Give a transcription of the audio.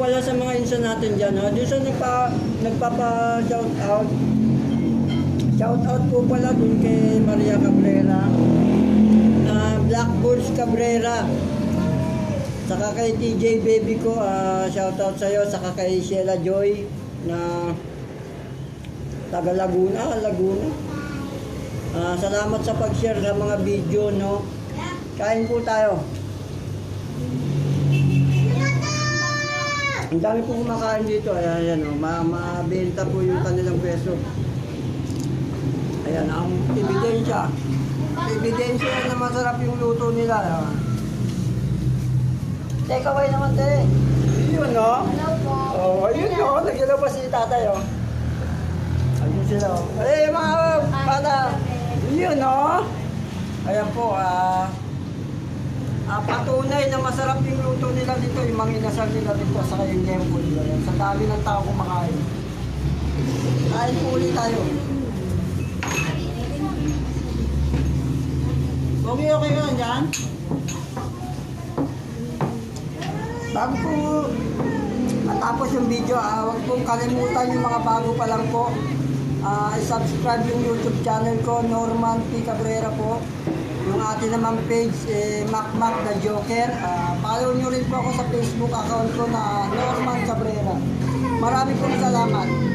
pala sa mga insan natin dyan, ha? Doon sa nagpa, nagpapa-shout out. Shout out po pala dun kay Maria Cabrera. Ah, Black Bulls Cabrera. Saka kay TJ Baby ko, ah, shout out sa'yo. Saka kay Sheila Joy na taga Laguna, Laguna. Ah, salamat sa pag-share sa mga video, no? Kain po tayo. Ang dami po kumakain dito. Ayan, ayan, oh. Ma mabenta po yung kanilang peso. Ayan, ang ebidensya. Ebidensya na masarap yung luto nila. ah. Take away naman, te. Yun, no? Hello po. Oh, ayun, no? Nagalaw pa si tatay, oh. Ayun sila, oh. Eh, mga bata. Yun, no? Ayan po, ah... Ah, patunay na masarap yung luto nila dito, yung mga inasal nila dito sa kayong temple. Ayan, sa dami ng tao kumakain. Kain po ulit tayo. Okay, okay ka dyan? Bago po matapos yung video, ah, huwag pong kalimutan yung mga bago pa lang po. Ah, i-subscribe yung YouTube channel ko, Norman P. Cabrera po. Yung ating naman page, eh, Mac Mac the Joker. Ah, follow nyo rin po ako sa Facebook account ko na Norman Cabrera. Marami pong salamat.